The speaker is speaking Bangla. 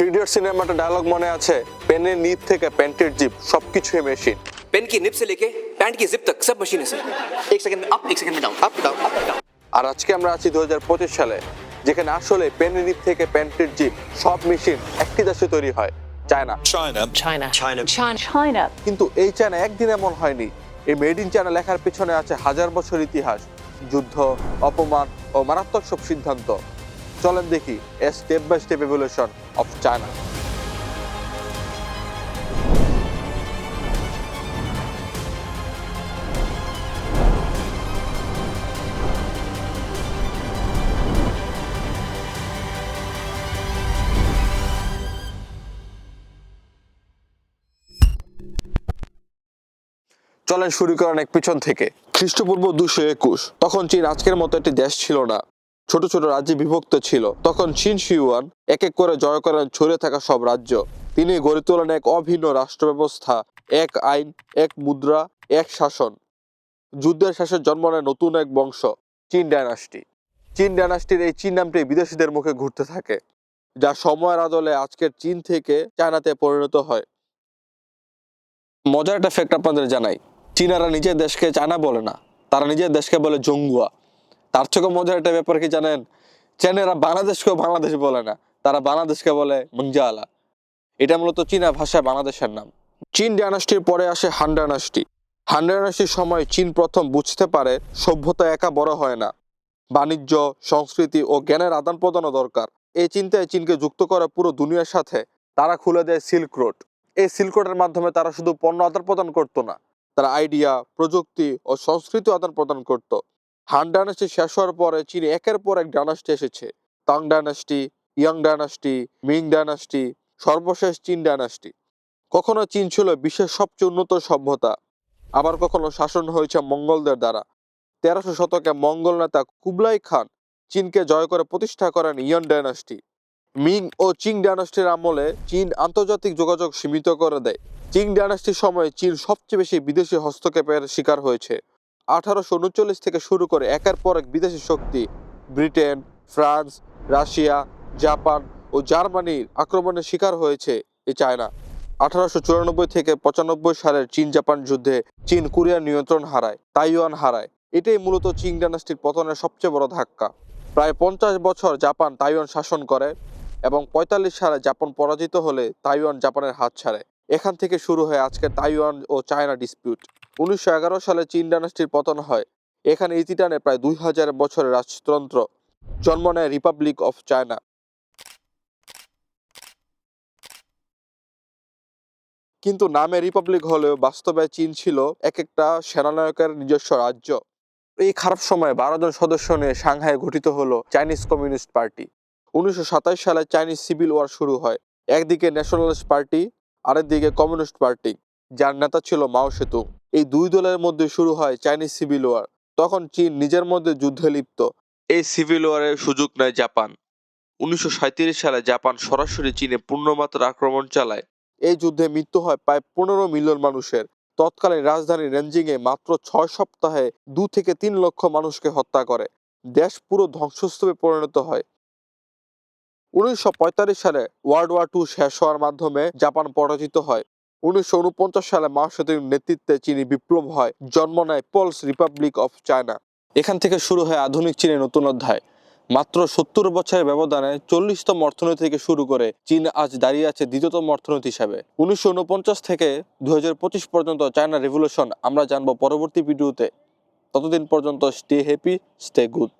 থ্রিডিয়ার সিনেমাটা ডায়লগ মনে আছে পেনের নিচ থেকে প্যান্টের জিপ সবকিছুই মেশিন पेन की निब से लेके पैंट की जिप तक सब मशीनें से एक सेकंड में अप एक सेकंड में down up down up down আর আজকে আমরা আছি দু সালে যেখানে আসলে পেনের নিচ থেকে প্যান্টের জিপ সব মেশিন একটি দেশে তৈরি হয় China China. China. China. China. China. কিন্তু এই চায়না একদিন এমন হয়নি এই মেড ইন চায়না লেখার পেছনে আছে হাজার বছর ইতিহাস যুদ্ধ অপমান ও মারাত্মক সব সিদ্ধান্ত চলেন দেখি, a step by step evolution of China চলেন শুরু করেন এক পিছন থেকে। খ্রিস্টপূর্ব দুশো একুশ, তখন চীন আজকের মতো একটি দেশ ছিল না। ছোট ছোট রাজ্যে বিভক্ত ছিল। তখন চীন শিউয়ান এক এক করে জয় করেন ছড়িয়ে থাকা সব রাজ্য। তিনি গড়ে তোলেন এক অভিন্ন রাষ্ট্র ব্যবস্থা এক আইন, এক মুদ্রা, এক শাসন। যুদ্ধের শেষে জন্ম নেয় নতুন এক বংশ, চীন ডায়নাস্টি চীন ডায়নাস্টির এই চীন নামটি বিদেশিদের মুখে ঘুরতে থাকে, যা সময়ের আদলে আজকের চীন থেকে চায়নাতে পরিণত হয়। মজার একটা ফ্যাক্ট আপনাদের জানাই। চীনারা নিজের দেশকে চায়না বলে না, তারা নিজের দেশকে বলে জঙ্গুয়া। তার থেকে মজার একটা ব্যাপার কি জানেন? চীনেরা বাংলাদেশকেও বাংলাদেশ বলে না, তারা বাংলাদেশকে বলে মঞ্জালা। এটা মূলত চীনা ভাষায় বাংলাদেশের নাম। চীন ডায়নাস্টির পরে আসে হান ডায়নাস্টি হান ডায়নাস্টির সময় চীন প্রথম বুঝতে পারে সভ্যতা একা বড় হয় না। বাণিজ্য, সংস্কৃতি ও জ্ঞানের আদান প্রদানও দরকার। এই চিন্তায় চীনকে যুক্ত করে পুরো দুনিয়ার সাথে তারা খুলে দেয় সিল্ক রোড এই সিল্ক রোডের মাধ্যমে তারা শুধু পণ্য আদান প্রদান করতো না, তারা আইডিয়া প্রযুক্তি ও সংস্কৃতি আদান প্রদান করত। হান ডায়নাস্টি শেষ হওয়ার পরে চীনে একের পর এক ডায়নাস্টি এসেছে। Tang dynasty Yang dynasty Ming dynasty সর্বশেষ চীন ডাইনাস্টি কখনো চীন ছিল বিশ্বের সবচেয়ে উন্নত সভ্যতা, আবার কখনো শাসন হয়েছে মঙ্গলদের দ্বারা। তেরোশো শতকে মঙ্গল নেতা কুবলাই খান চীনকে জয় করে প্রতিষ্ঠা করেন ইয়ান ডাইনাস্টি মিং ও চিং ডায়নাস্টির আমলে চীন আন্তর্জাতিক যোগাযোগ সীমিত করে দেয়। চিং ডায়নাস্টির সময় চীন সবচেয়ে বেশি বিদেশি হস্তক্ষেপের শিকার হয়েছে। আঠারোশো উনচল্লিশ থেকে শুরু করে একের পর এক বিদেশি শক্তি ব্রিটেন, ফ্রান্স, রাশিয়া, জাপান ও জার্মানির আক্রমণের শিকার হয়েছে এই চায়না। আঠারোশো চুরানব্বই থেকে পঁচানব্বই সালের চীন জাপান যুদ্ধে চীন কোরিয়ার নিয়ন্ত্রণ হারায়, তাইওয়ান হারায়। এটাই মূলত চিং ডায়নাস্টির পতনের সবচেয়ে বড় ধাক্কা। প্রায় পঞ্চাশ বছর জাপান তাইওয়ান শাসন করে এবং পঁয়তাল্লিশ সালে জাপান পরাজিত হলে তাইওয়ান জাপানের হাত ছাড়ে। এখান থেকে শুরু হয় আজকের তাইওয়ান ও চায়না ডিসপিউট উনিশশো এগারো সালে চীন ডায়নাস্টির পতন হয়। এখানে ইতি টানে প্রায় দুই হাজার বছরের রাজতন্ত্র জন্ম নেয় রিপাবলিক অফ চায়না। কিন্তু নামে রিপাবলিক হলেও বাস্তবে চীন ছিল এক একটা সেনানায়কের নিজস্ব রাজ্য। এই খারাপ সময়ে বারো জন সদস্য নিয়ে সাংহাই গঠিত হলো চাইনিজ কমিউনিস্ট পার্টি। উনিশশো সাতাশ সালে চাইনিজ সিভিল ওয়ার শুরু হয়। একদিকে ন্যাশনালিস্ট পার্টি, আরেকদিকে কমিউনিস্ট পার্টি, যার নেতা ছিল মাও সেতুং। এই দুই দলের মধ্যে শুরু হয় চাইনিজ সিভিল ওয়ার। তখন চীন নিজের মধ্যে যুদ্ধে লিপ্ত। এই সিভিল ওয়ারের সুযোগ নেয় জাপান। উনিশশো সালে জাপান সরাসরি চীনে পূর্ণমাত্রা আক্রমণ চালায়। এই যুদ্ধে মৃত্যু হয় প্রায় পনেরো মিলিয়ন মানুষের। তৎকালীন রাজধানী রেঞ্জিং এ মাত্র ছয় সপ্তাহে দু থেকে তিন লক্ষ মানুষকে হত্যা করে। দেশ পুরো ধ্বংসস্তূপে পরিণত হয়। উনিশশো পঁয়তাল্লিশ সালে ওয়ার্ল্ড ওয়ার টু শেষ হওয়ার মাধ্যমে জাপান পরাজিত হয়। উনিশশো ঊনপঞ্চাশ সালে মা সেতুর নেতৃত্বে চীনি বিপ্লব হয়, জন্ম নেয় পলস রিপাবলিক অফ চায়না। এখান থেকে শুরু হয় আধুনিক চীনের নতুন অধ্যায়। মাত্র সত্তর বছরের ব্যবধানে চল্লিশতম অর্থনীতি থেকে শুরু করে চীন আজ দাঁড়িয়ে আছে দ্বিতীয়তম অর্থনীতি হিসাবে। উনিশশো ঊনপঞ্চাশ থেকে দু হাজার পঁচিশ পর্যন্ত চায়না রেভলিউশন, আমরা জানব পরবর্তী ভিডিওতে। ততদিন পর্যন্ত স্টে হ্যাপি, স্টে গুড।